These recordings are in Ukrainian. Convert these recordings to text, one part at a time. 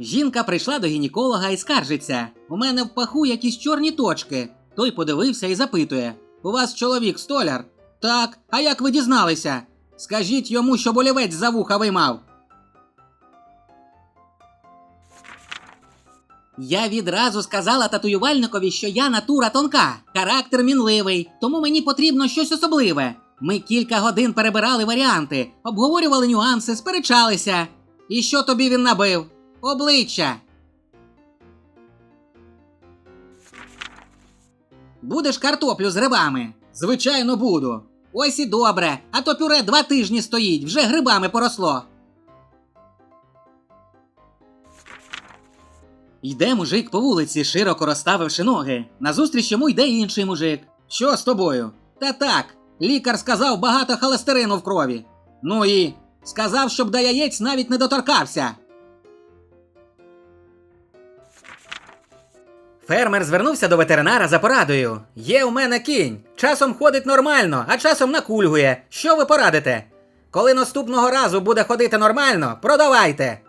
Жінка прийшла до гінеколога і скаржиться: у мене в паху якісь чорні точки. Той подивився і запитує: У вас чоловік столяр? Так, а як ви дізналися? Скажіть йому, що болівець за вуха виймав. Я відразу сказала татуювальникові, що я натура тонка, характер мінливий, тому мені потрібно щось особливе. Ми кілька годин перебирали варіанти, обговорювали нюанси, сперечалися. І що тобі він набив? Обличчя. Будеш картоплю з грибами? Звичайно, буду. Ось і добре, а то пюре два тижні стоїть, вже грибами поросло. Йде мужик по вулиці, широко розставивши ноги. Назустріч йому йде інший мужик. Що з тобою? Та так, лікар сказав багато холестерину в крові. Ну і сказав, щоб до яєць навіть не доторкався. Фермер звернувся до ветеринара за порадою. Є у мене кінь. Часом ходить нормально, а часом накульгує. Що ви порадите? Коли наступного разу буде ходити нормально, продавайте.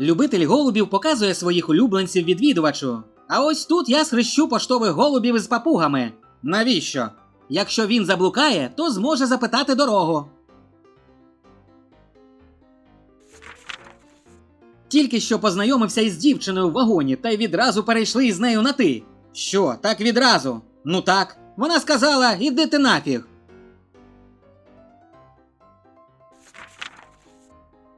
Любитель голубів показує своїх улюбленців відвідувачу. А ось тут я схрещу поштових голубів із папугами. Навіщо? Якщо він заблукає, то зможе запитати дорогу. Тільки що познайомився із дівчиною в вагоні та й відразу перейшли із нею на ти. Що, так відразу? Ну так. Вона сказала, іди ти нафіг.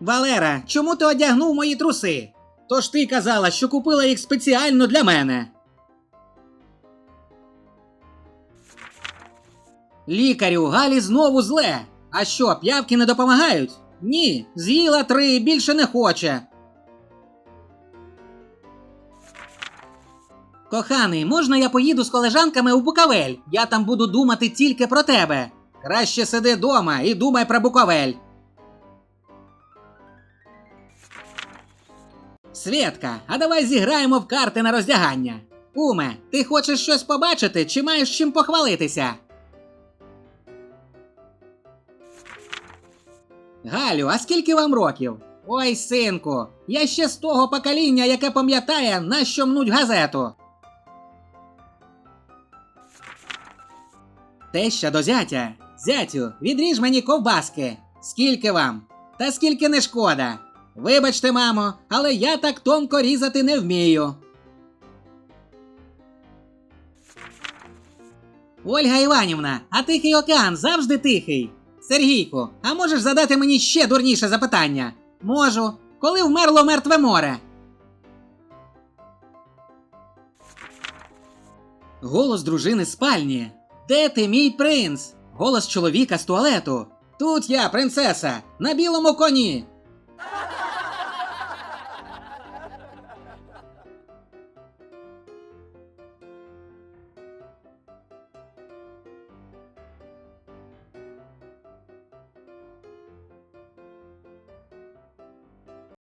Валера, чому ти одягнув мої труси? Тож ти казала, що купила їх спеціально для мене. Лікарю, Галі знову зле. А що, п'явки не допомагають? Ні, з'їла три, більше не хоче. Коханий, можна я поїду з колежанками у Буковель? Я там буду думати тільки про тебе. Краще сиди дома і думай про Буковель. Свєтка, а давай зіграємо в карти на роздягання. Уме, ти хочеш щось побачити чи маєш чим похвалитися? Галю, а скільки вам років? Ой, синку, я ще з того покоління, яке пам'ятає, на що мнуть газету. Теща до зятя. Зятю, відріж мені ковбаски. Скільки вам? Та скільки не шкода. Вибачте, мамо, але я так тонко різати не вмію. Ольга Іванівна, а тихий океан завжди тихий. Сергійку, а можеш задати мені ще дурніше запитання? Можу. Коли вмерло мертве море? Голос дружини спальні. Де ти, мій принц? Голос чоловіка з туалету. Тут я, принцеса, на білому коні.